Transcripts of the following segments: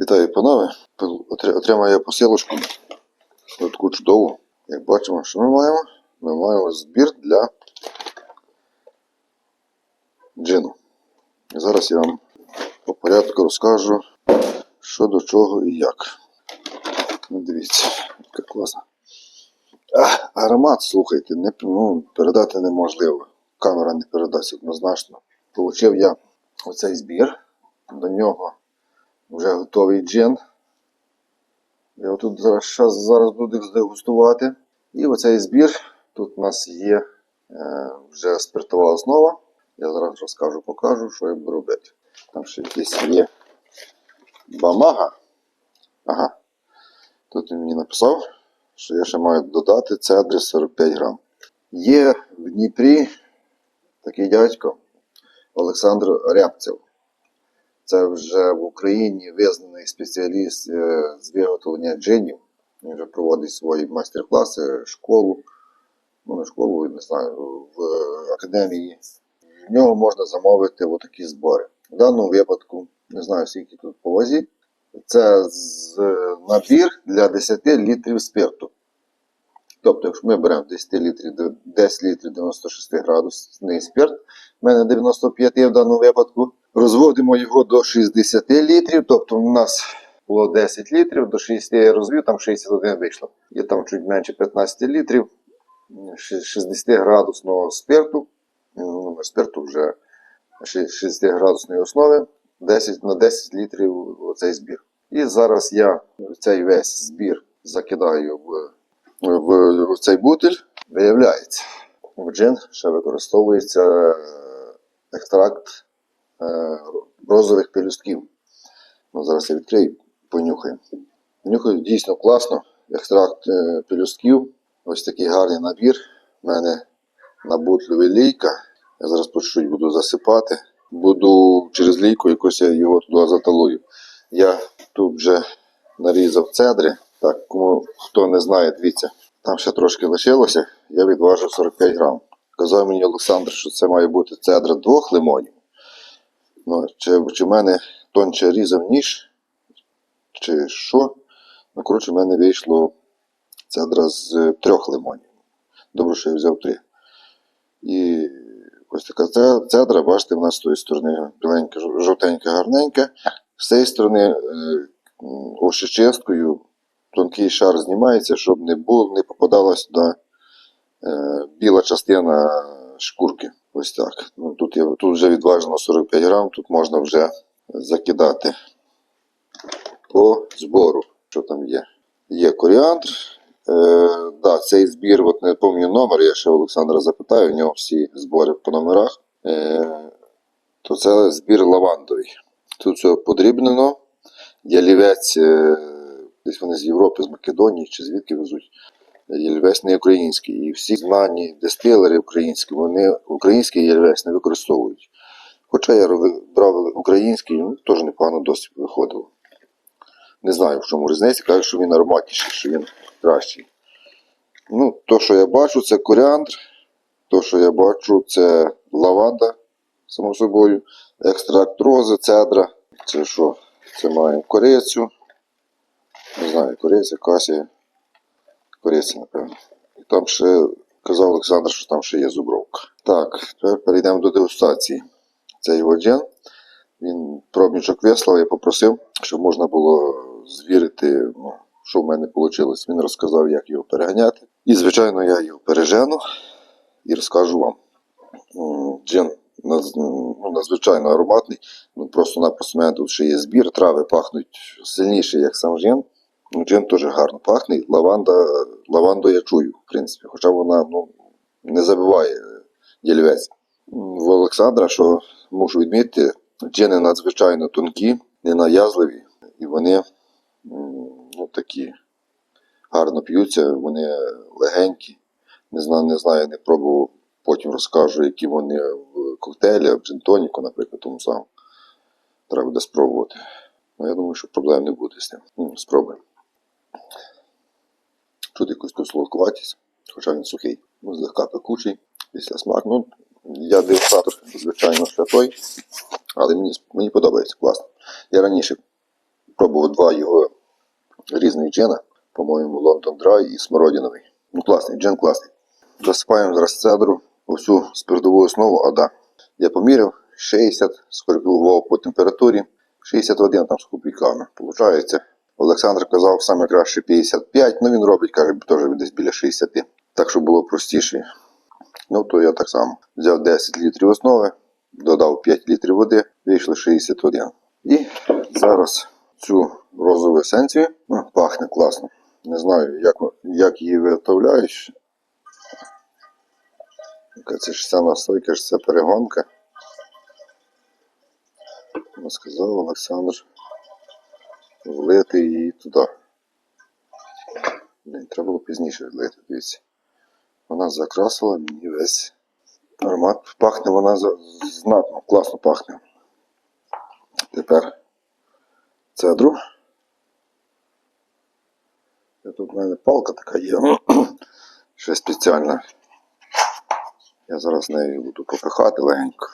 Вітаю, панове. Пил- отри- Отримав я посилочку. Таку чудову. Як бачимо, що ми маємо? Ми маємо збір для джину. Зараз я вам по порядку розкажу, що до чого і як. Ну, дивіться, яка класна. А, аромат, слухайте, не, ну, передати неможливо. Камера не передасть однозначно. Получив я оцей збір. До нього вже готовий джин. Я тут зараз, зараз буду здегустувати. І оцей збір. Тут у нас є е, вже спиртова основа. Я зараз розкажу, покажу, що я буду робити. Там ще якийсь є бамага. Ага. Тут він мені написав, що я ще маю додати цедри 45 грам. Є в Дніпрі такий дядько Олександр Рябцев. Це вже в Україні визнаний спеціаліст е, з виготовлення джинів. Він вже проводить свої майстер-класи, школу. Ну, не школу, не знаю, в академії. В нього можна замовити отакі збори. В даному випадку, не знаю, скільки тут по вазі. Це набір для 10 літрів спирту. Тобто, якщо ми беремо 10 літрів, 10 літрів 96 градусний спирт, в мене 95 в даному випадку. Розводимо його до 60 літрів, тобто у нас було 10 літрів, до 60 я розвів, там 61 вийшло. І там чуть менше 15 літрів, 60 градусного спирту, ну, спирту вже 60 градусної основи, 10 на 10 літрів оцей збір. І зараз я цей весь збір закидаю в, в, в цей бутиль. Виявляється, в джин ще використовується екстракт е, розових пелюстків. Ну, зараз я відкрию, понюхаю. Нюхаю дійсно класно. Екстракт е, пелюстків. Ось такий гарний набір. У мене на лійка. Я зараз по чуть буду засипати. Буду через лійку якось я його туди заталую. Я тут вже нарізав цедри. Так, кому хто не знає, дивіться, там ще трошки лишилося, я відважу 45 грам. Казав мені Олександр, що це має бути цедра двох лимонів. Ну, чи, в мене тонче різав ніж, чи що. Ну, коротше, в мене вийшло цедра з е, трьох лимонів. Добре, що я взяв три. І ось така цедра, бачите, в нас з тої сторони біленька, жовтенька, гарненька. З цієї сторони е, м, тонкий шар знімається, щоб не було, не попадала сюди біла частина шкурки. Ось так. Ну, тут, я, тут вже відважено 45 грам, тут можна вже закидати по збору. Що там є? Є коріандр. Е, да, цей збір, от не пам'ятаю номер, я ще Олександра запитаю, у нього всі збори по номерах. Е, то це збір лавандовий. Тут все подрібнено. Ялівець, е, десь вони з Європи, з Македонії чи звідки везуть. Ялівець не український. І всі знані дистилери українські, вони український ялівець не використовують. Хоча я брав український, ну, теж непогано досить виходило. Не знаю, в чому різниця, кажуть, що він ароматніший, що він кращий. Ну, то, що я бачу, це коріандр. То, що я бачу, це лаванда, само собою, екстракт рози, цедра. Це що? Це маємо корицю. Не знаю, кориця, касія. Кориця, напевно. Там ще казав Олександр, що там ще є зубровка. Так, тепер перейдемо до дегустації. Це його джен. Він пробничок вислав, я попросив, щоб можна було звірити, ну, що в мене вийшло. Він розказав, як його переганяти. І, звичайно, я його пережену і розкажу вам. М, Джин ну, надзвичайно ароматний. Ну, просто-напросто мене тут ще є збір, трави пахнуть сильніше, як сам джин. Ну, джин теж гарно пахне. Лаванда, лаванду я чую, в принципі, хоча вона ну, не забиває ділівець. В Олександра, що мушу відмітити, джини надзвичайно тонкі, ненав'язливі, і вони ну, такі гарно п'ються, вони легенькі. Не знаю, не знаю, не пробував. Потім розкажу, які вони в коктейлі, в джинтоніку, наприклад, тому самому. Треба буде спробувати. Ну, я думаю, що проблем не буде з ним. Спробуємо. Чути якусь тут солодкуватість, хоча він сухий. Ну, злегка пекучий, після смак. Ну, я дегустатор, звичайно, ще той, але мені, мені подобається класно. Я раніше Пробував два його різних джина. По-моєму, Лондон Драй і Смородиновий. Ну, класний, джин класний. Засипаємо зараз цедру усю спиртову основу, а да. Я поміряв 60, скоригував по температурі. 61 там з копійками. Получається. Олександр казав, саме краще 55, ну він робить, каже, теж десь біля 60. Так, щоб було простіше. Ну, то я так само взяв 10 літрів основи, додав 5 літрів води, вийшло 61. І зараз цю розову есенцію, ну, пахне класно. Не знаю, як, як її виготовляють. Це ж ця настойка, ж це перегонка. Сказав Олександр влити її туди. Блін, треба було пізніше влити, дивіться. Вона закрасила мені весь аромат. Пахне вона знатно, класно пахне. Тепер цедру. І Тут в мене палка така є. Ще спеціальна. Я зараз нею буду попихати легенько.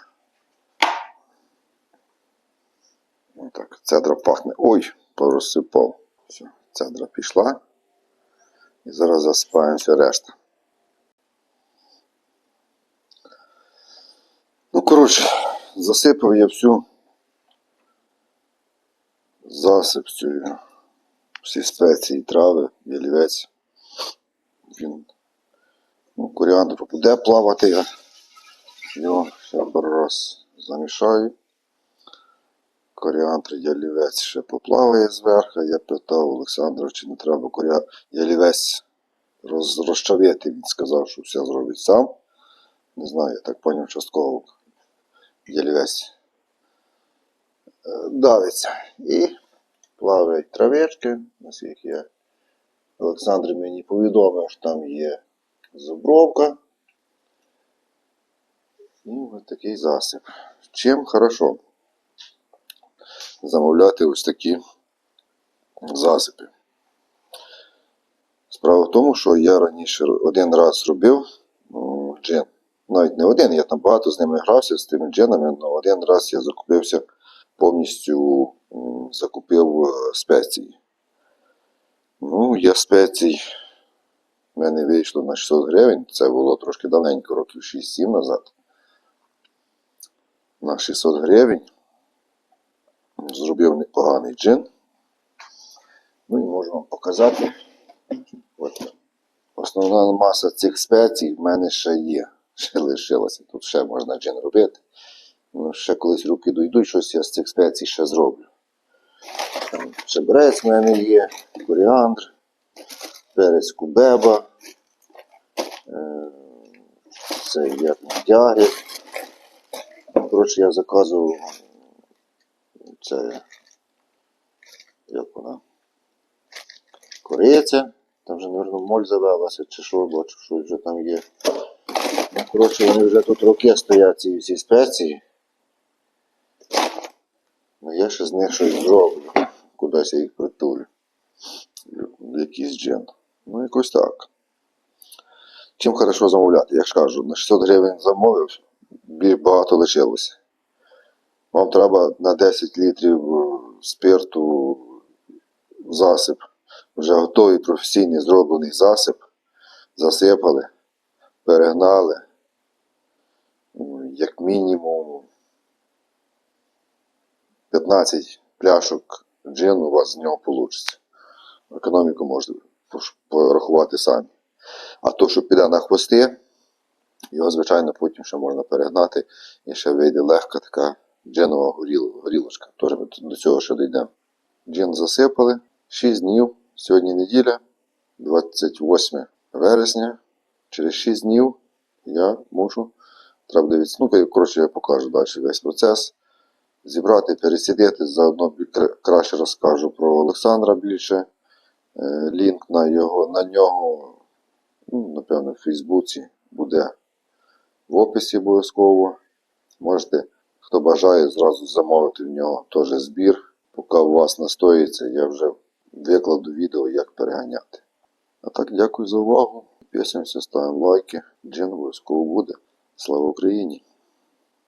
Так, цедра пахне. Ой, порозсипав. Все, цедра пішла. І зараз засипаємо все решта. Ну, коротше, засипав я всю засип цю, всі спеції, трави, ялівець. Він ну, коріандр буде плавати, я його ще раз замішаю. Коріандр ялівець ще поплаває зверху. Я питав Олександра, чи не треба коріа... ялівець роз... розчавити. Він сказав, що все зробить сам. Не знаю, я так поняв частково. Ялівець е, давиться. І плавають травички, наскільки я Олександр мені повідомив, що там є зубровка. І ось такий засіб. Чим хорошо замовляти ось такі засипи. Справа в тому, що я раніше один раз робив ну, джин. Навіть не один, я там багато з ними грався, з тими джинами, але один раз я закупився повністю закупив е, спеції. Ну, я спецій, в мене вийшло на 600 гривень, це було трошки давненько, років 6-7 назад. На 600 гривень зробив непоганий джин. Ну і можу вам показати. От. Основна маса цих спецій в мене ще є. Ще лишилося. Тут ще можна джин робити. Ну, ще колись руки дойдуть, щось я з цих спецій ще зроблю. Там в мене є, коріандр, перець кубеба, е, це як дяги. Коротше, я заказував це як вона кориця. Там вже, мабуть, моль завелася, чи що, бачу, що вже там є. Ну, коротше, вони вже тут роки стоять ці всі спеції. Ну, я ще з них щось зроблю. Кудись я їх притулю. Якийсь джин. Ну, якось так. Чим хорошо замовляти, як ж кажу, на 600 гривень замовив, багато лишилося. Вам треба на 10 літрів е, спирту засип. Вже готовий професійний зроблений засип. Засипали, перегнали. Ну, Як мінімум 15 пляшок джину у вас з нього вийде. Економіку можна порахувати самі. А то, що піде на хвости, його, звичайно, потім ще можна перегнати і ще вийде легка така джинова горіл, горілочка. Тож ми до цього ще дійдемо. Джин засипали. 6 днів. Сьогодні неділя, 28 вересня. Через 6 днів я мушу. Треба дивитися. Ну, коротше, я покажу далі весь процес. Зібрати, пересидіти, заодно краще розкажу про Олександра більше. Е, Лінк на, його, на нього, ну, напевно, в Фейсбуці буде в описі обов'язково. Можете, хто бажає, зразу замовити в нього теж збір. Поки у вас настоїться, я вже викладу відео, як переганяти. А так, дякую за увагу. Підписуємося, ставимо лайки. Джин обов'язково буде. Слава Україні!